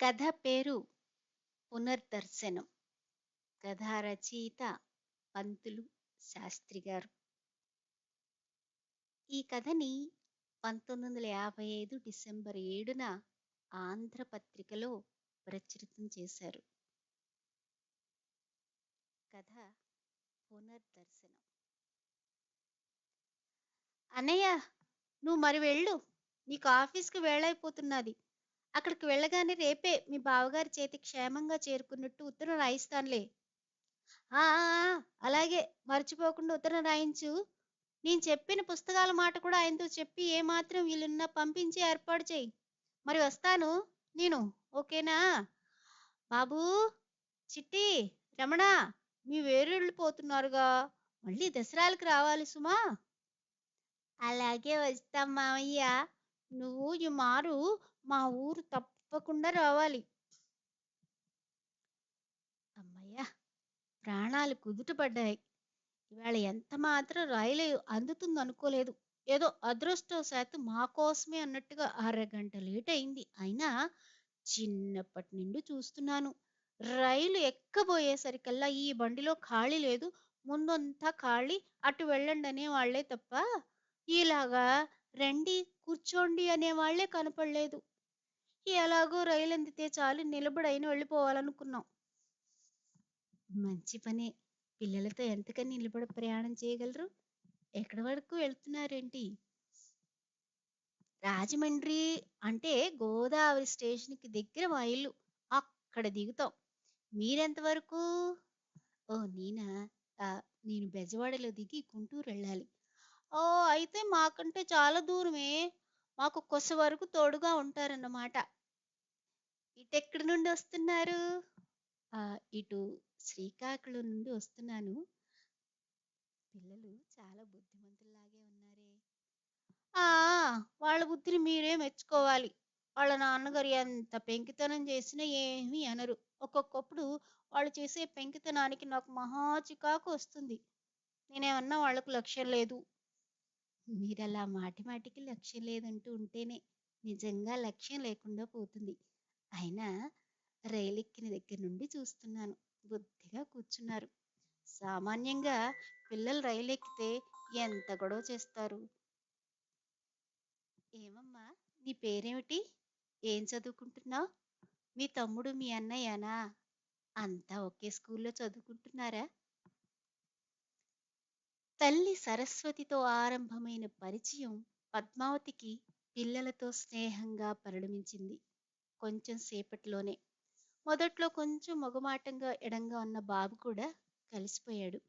కథ పేరు పునర్దర్శనం. కథ రచయిత పంతులు శాస్త్రి గారు. ఈ కథని పంతొమ్మిది వందల యాభై ఐదు డిసెంబర్ ఏడున ఆంధ్రపత్రికలో ప్రచురితం చేశారు. కథ పునర్దర్శనం. అన్నయ్య నువ్వు మరి వెళ్ళు. నీకు ఆఫీస్కి వేళైపోతున్నది అక్కడికి వెళ్ళగానే రేపే మీ బావగారి చేతి క్షేమంగా చేరుకున్నట్టు ఉత్తరం రాయిస్తానులే. ఆ ఆ, అలాగే మర్చిపోకుండా ఉత్తరం రాయించు. నేను చెప్పిన పుస్తకాల మాట కూడా ఆయనతో చెప్పి ఏమాత్రం వీళ్ళున్నా పంపించి ఏర్పాటు చేయి. మరి వస్తాను. నేను ఓకేనా? బాబూ చిట్టి రమణ మీ వేరుళ్ళు పోతున్నారుగా. మళ్ళీ దసరాలకు రావాలి సుమా. అలాగే వస్తాం మామయ్య నువ్వు ఈ మారు మా ఊరు తప్పకుండా రావాలి. అమ్మయ్యా! ప్రాణాలు కుదుటపడ్డాయి ఇవాళ ఎంత మాత్రం రైలు అందుతుంది అనుకోలేదు. ఏదో అదృష్టవశాత్తు మా కోసమే అన్నట్టుగా అరగంట లేట్ అయింది. అయినా చిన్నప్పటి నుండి చూస్తున్నాను. రైలు ఎక్కబోయేసరికల్లా ఈ బండిలో ఖాళీ లేదు. ముందంతా ఖాళీ. అటు వెళ్ళండి అనేవాళ్ళే తప్ప ఇలాగా రండి కూర్చోండి అనేవాళ్ళే కనపడలేదు. ఎలాగో రైలు అందితే చాలు నిలబడైన వెళ్ళిపోవాలనుకున్నాం. మంచి పనే. పిల్లలతో ఎంతకని నిలబడి ప్రయాణం చేయగలరు? ఎక్కడి వరకు వెళ్తున్నారేంటి? రాజమండ్రి అంటే గోదావరి స్టేషన్కి దగ్గర మా ఇల్లు అక్కడ దిగుతాం. మీరెంతవరకు? ఓ నేనా? నేను బెజవాడలో దిగి గుంటూరు వెళ్ళాలి. ఓ అయితే మాకంటే చాలా దూరమే. మాకు కొస వరకు తోడుగా ఉంటారన్నమాట. ఇటెక్కడి నుండి వస్తున్నారు? ఆ, ఇటు శ్రీకాకుళం నుండి వస్తున్నాను. పిల్లలు చాలా బుద్ధిమంతుల్లాగే ఉన్నారే. ఆ వాళ్ళ బుద్ధిని మీరే మెచ్చుకోవాలి. వాళ్ళ నాన్నగారు ఎంత పెంకితనం చేసినా ఏమీ అనరు. ఒక్కొక్కప్పుడు వాళ్ళు చేసే పెంకితనానికి నాకు మహా చికాకు వస్తుంది. నేనేమన్నా వాళ్ళకు లక్ష్యం లేదు. మీరు అలా మాటి మాటికి లక్ష్యం లేదంటూ ఉంటేనే నిజంగా లక్ష్యం లేకుండా పోతుంది. అయినా రైలు ఎక్కిన దగ్గర నుండి చూస్తున్నాను. బుద్ధిగా కూర్చున్నారు. సామాన్యంగా పిల్లలు రైలు ఎక్కితే ఎంత గొడవ చేస్తారు? ఏమమ్మా నీ పేరేమిటి? ఏం చదువుకుంటున్నావు? మీ తమ్ముడు మీ అన్నయ్యనా? అంతా ఒకే స్కూల్లో చదువుకుంటున్నారా? తల్లి సరస్వతితో ఆరంభమైన పరిచయం పద్మావతికి పిల్లలతో స్నేహంగా పరిణమించింది. కొంచెం సేపట్లోనే. మొదట్లో కొంచెం మొగమాటంగా ఎడంగా ఉన్న బాబు కూడా కలిసిపోయాడు.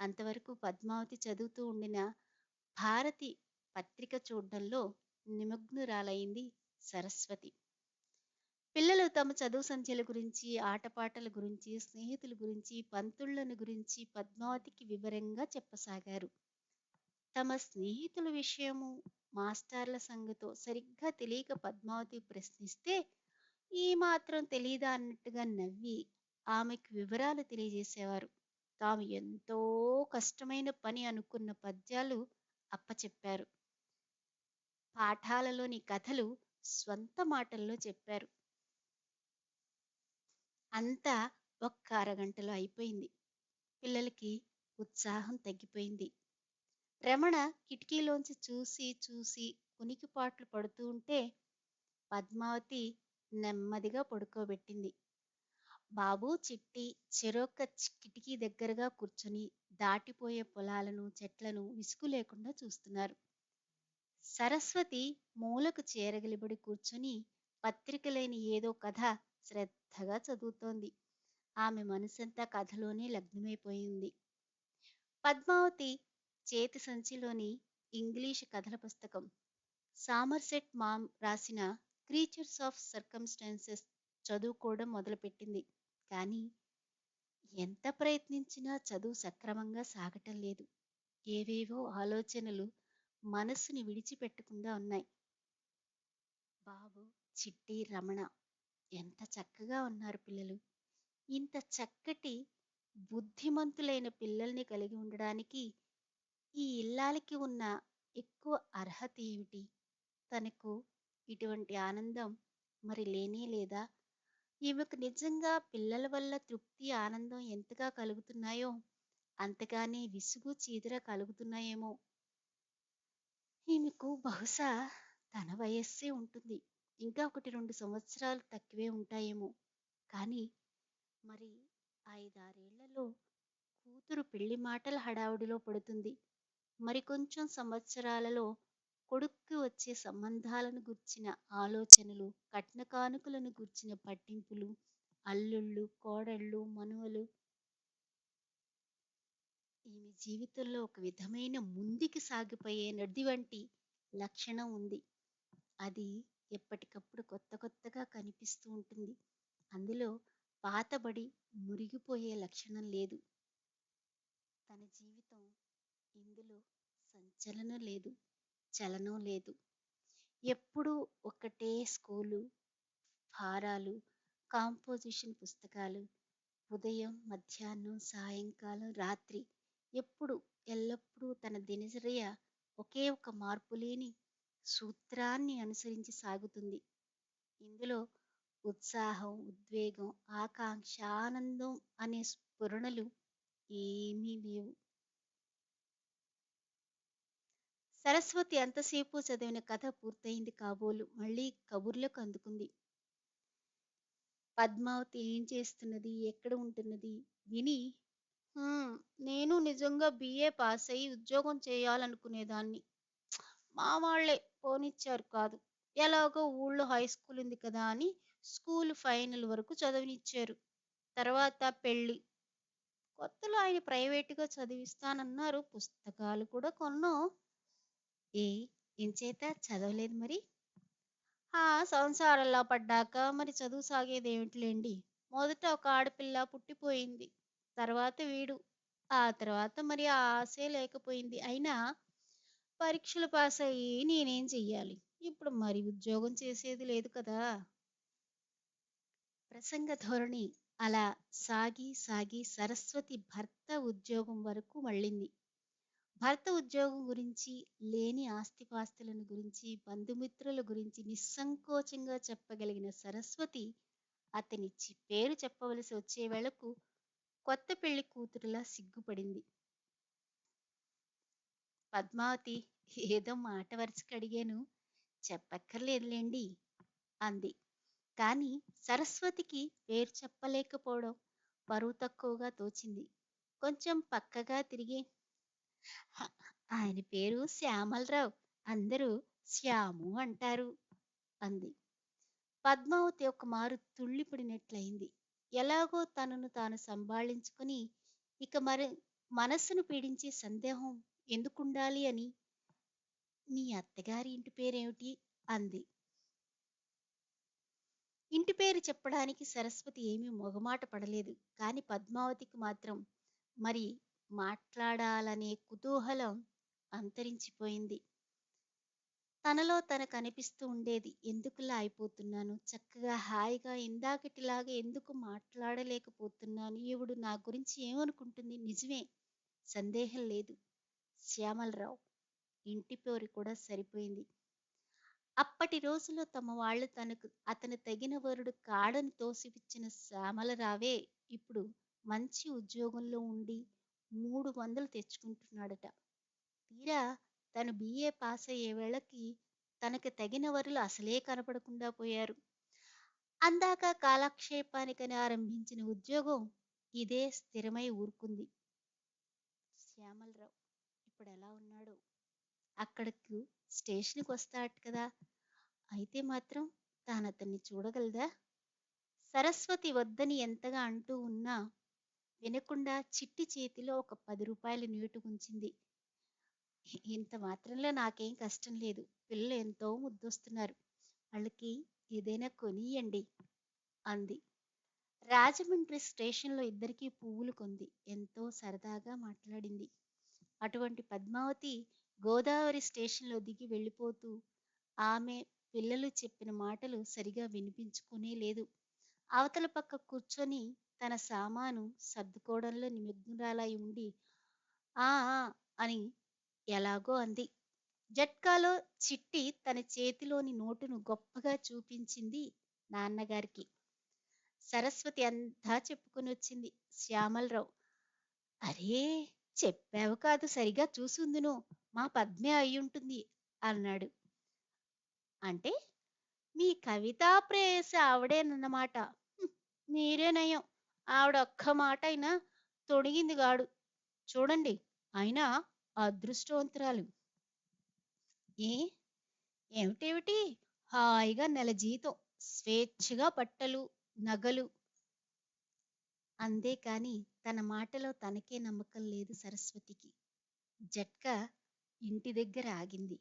అంతవరకు పద్మావతి చదువుతూ ఉండిన భారతి పత్రిక చూడడంలో నిమగ్నురాలైంది సరస్వతి. పిల్లలు తమ చదువు సంధ్యల గురించి ఆటపాటల గురించి స్నేహితుల గురించి పంతుళ్ళను గురించి పద్మావతికి వివరంగా చెప్పసాగారు. తమ స్నేహితుల విషయము మాస్టార్ల సంగతో సరిగ్గా తెలియక పద్మావతి ప్రశ్నిస్తే ఈ మాత్రం తెలీదా అన్నట్టుగా నవ్వి ఆమెకు వివరాలు తెలియజేసేవారు. తాము ఎంతో కష్టమైన పని అనుకున్న పద్యాలు అప్పచెప్పారు. పాఠాలలోని కథలు స్వంత మాటల్లో చెప్పారు. అంతా ఒక్క అరగంటలో అయిపోయింది. పిల్లలకి ఉత్సాహం తగ్గిపోయింది. రమణ కిటికీలోంచి చూసి చూసి కునికిపాట్లు పడుతూ ఉంటే పద్మావతి నెమ్మదిగా పడుకోబెట్టింది. బాబు చిట్టి చెరొక్క కిటికీ దగ్గరగా కూర్చొని దాటిపోయే పొలాలను చెట్లను విసుగు లేకుండా చూస్తున్నారు. సరస్వతి మూలకు చేరగలిబడి కూర్చొని పత్రిక లేని ఏదో కథ శ్రద్ధగా చదువుతోంది. ఆమె మనసంతా కథలోనే లగ్నమైపోయింది. పద్మావతి చేతి సంచిలోని ఇంగ్లీష్ కథల పుస్తకం సామర్సెట్ మామ్ రాసిన క్రీచర్స్ ఆఫ్ సర్కమ్స్టాన్సెస్ చదువుకోవడం మొదలుపెట్టింది. కానీ ఎంత ప్రయత్నించినా చదువు సక్రమంగా సాగటం లేదు. ఏవేవో ఆలోచనలు మనస్సుని విడిచిపెట్టకుండా ఉన్నాయి. బాబు చిట్టి రమణ ఎంత చక్కగా ఉన్నారు పిల్లలు. ఇంత చక్కటి బుద్ధిమంతులైన పిల్లల్ని కలిగి ఉండడానికి ఈ ఇల్లాలకి ఉన్న ఎక్కువ అర్హత ఏమిటి? తనకు ఇటువంటి ఆనందం మరి లేనే లేదా ఈమెకు నిజంగా పిల్లల వల్ల తృప్తి, ఆనందం ఎంతగా కలుగుతున్నాయో, అంతగానే విసుగు, చీదర కలుగుతున్నాయేమో! ఈమెకు బహుశా తన వయస్సే ఉంటుంది. ఇంకా ఒకటి, రెండు సంవత్సరాలు తక్కువే ఉంటాయేమో! కానీ మరి ఐదారేళ్ళలో కూతురు పెళ్ళి మాటల హడావుడిలో పడుతుంది. మరికొంచెం సంవత్సరాలలో కొడుక్కి వచ్చే సంబంధాలను గూర్చిన ఆలోచనలు, కట్న కానుకలను గూర్చిన పట్టింపులు, అల్లుళ్ళు, కోడళ్ళు, మనువలు ఈమె జీవితంలో ఒక విధమైన ముందుకి సాగిపోయే నది వంటి లక్షణం ఉంది. అది ఎప్పటికప్పుడు కొత్త కొత్తగా కనిపిస్తూ ఉంటుంది. అందులో పాతబడి, మురిగిపోయే లక్షణం లేదు. తన జీవితం ఇందులో సంచలనం లేదు. చలనం లేదు. ఎప్పుడూ ఒక్కటే స్కూలు, ఫారాలు కాంపోజిషన్ పుస్తకాలు. ఉదయం, మధ్యాహ్నం, సాయంకాలం, రాత్రి ఎప్పుడు ఎల్లప్పుడూ తన దినచర్య ఒకే ఒక మార్పులేని సూత్రాన్ని అనుసరించి సాగుతుంది. ఇందులో ఉత్సాహం, ఉద్వేగం, ఆకాంక్ష, ఆనందం అనే స్ఫురణలు ఏమీ లేవు. సరస్వతి అంతసేపు చదివిన కథ పూర్తయింది కాబోలు మళ్ళీ కబుర్లకు అందుకుంది. పద్మావతి ఏం చేస్తున్నది? ఎక్కడ ఉంటున్నది? విని నేను నిజంగా బి.ఏ. పాస్ అయ్యి ఉద్యోగం చేయాలనుకునేదాన్ని. మా వాళ్ళే పోనిచ్చారు కాదు. ఎలాగో ఊళ్ళో హై స్కూల్ ఉంది కదా అని స్కూల్ ఫైనల్ వరకు చదవనిచ్చారు. తర్వాత పెళ్ళి. కొత్తలో ఆయన ప్రైవేటుగా చదివిస్తానన్నారు. పుస్తకాలు కూడా కొన్నాం. ఏ ఇంచేత చదవలేదు మరి? ఆ సంసారంలో పడ్డాక మరి చదువు సాగేదేమిటిలెండి. మొదట ఒక ఆడపిల్ల పుట్టిపోయింది. తర్వాత వీడు. ఆ తర్వాత మరి ఆ ఆశే లేకపోయింది. అయినా పరీక్షలు పాస్ అయ్యి నేనేం చెయ్యాలి? ఇప్పుడు మరి ఉద్యోగం చేసేది లేదు కదా! ప్రసంగ ధోరణి అలా సాగి సాగి సరస్వతి భర్త ఉద్యోగం వరకు మళ్ళింది. భర్త ఉద్యోగం గురించి, లేని ఆస్తిపాస్తులను గురించి, బంధుమిత్రుల గురించి నిస్సంకోచంగా చెప్పగలిగిన సరస్వతి అతనిచ్చి పేరు చెప్పవలసి వచ్చే వేళకు కొత్త పెళ్ళి కూతురులా సిగ్గుపడింది. పద్మావతి ఏదో మాట వరసకి అడిగాను. చెప్పక్కర్లేదులేండి అంది. కానీ సరస్వతికి పేరు చెప్పలేకపోవడం పరువు తక్కువగా తోచింది. కొంచెం పక్కగా తిరిగి ఆయన పేరు శ్యామలరావు. అందరూ శ్యాము అంటారు అంది. పద్మావతి ఒకమారు తుళ్ళిపడినట్లయింది. ఎలాగో తనను తాను సంభాళించుకుని ఇక మరి మనస్సును పీడించే సందేహం ఎందుకుండాలి అని మీ అత్తగారి ఇంటి పేరేమిటి? అంది. ఇంటి పేరు చెప్పడానికి సరస్వతి ఏమీ మొగమాట పడలేదు. కానీ పద్మావతికి మాత్రం మరి మాట్లాడాలనే కుతూహలం అంతరించిపోయింది. తనలో తనకనిపిస్తూ ఉండేది. ఎందుకులా అయిపోతున్నాను? చక్కగా హాయిగా ఇందాకటిలాగా ఎందుకు మాట్లాడలేకపోతున్నాను? ఈవిడు నా గురించి ఏమనుకుంటుంది? నిజమే. సందేహం లేదు. శ్యామలరావు. ఇంటి పేరు కూడా సరిపోయింది. అప్పటి రోజుల్లో తమ వాళ్ళు తనకు అతను తగిన వరుడు కాడని తోసిపిచ్చిన శ్యామలరావే ఇప్పుడు మంచి ఉద్యోగంలో ఉండి మూడు వందలు తెచ్చుకుంటున్నాడట. తీరా తను బి.ఏ. అయ్యే వేళకి తనకు తగిన వరులు అసలే కనపడకుండా పోయారు. అందాక కాలక్షేపానికని ఆరంభించిన ఉద్యోగం ఇదే స్థిరమై ఊరుకుంది. శ్యామలరావు ఇప్పుడెలా ఉన్నాడు అక్కడకు స్టేషన్కి వస్తాడు కదా! అయితే మాత్రం తాను అతన్ని చూడగలదా? సరస్వతి వద్దని ఎంతగా అంటూ ఉన్నా వినకుండా చిట్టి చేతిలో ఒక పది రూపాయల నీటు ఉంచింది. ఇంత మాత్రంలో నాకేం కష్టం లేదు. పిల్లలు ఎంతో ముద్దొస్తున్నారు. వాళ్ళకి ఏదైనా కొనియండి అంది. రాజమండ్రి స్టేషన్లో ఇద్దరికీ పువ్వులు కొంది. ఎంతో సరదాగా మాట్లాడింది. అటువంటి పద్మావతి గోదావరి స్టేషన్లో దిగి వెళ్ళిపోతూ ఆమె పిల్లలు చెప్పిన మాటలు సరిగా వినిపించుకునే లేదు. అవతల పక్క కూర్చొని తన సామాను సర్దుకోవడంలో నిమగ్నురాలై ఉండి ఆ అని ఎలాగో అంది. జట్కాలో చిట్టి తన చేతిలోని నోటును గొప్పగా చూపించింది నాన్నగారికి. సరస్వతి అంతా చెప్పుకొనొచ్చింది శ్యామలరావు. అరే! చెప్పావు కాదు సరిగా చూసుందును. మా పద్మే అయ్యుంటుంది అన్నాడు. అంటే? మీ కవితా ప్రేయసి ఆవిడేనన్నమాట. మీరే నయం. ఆవిడ ఒక్క మాట అయినా తొడిగింది గాడు. చూడండి. అయినా అదృష్టవంతురాలు. ఏ? ఏమిటేమిటి? హాయిగా నెల జీతం. స్వేచ్ఛగా బట్టలు, నగలు. అందే కాని తన మాటలో తనకే నమ్మకం లేదు సరస్వతికి. జట్కా ఇంటి దగ్గర ఆగింది.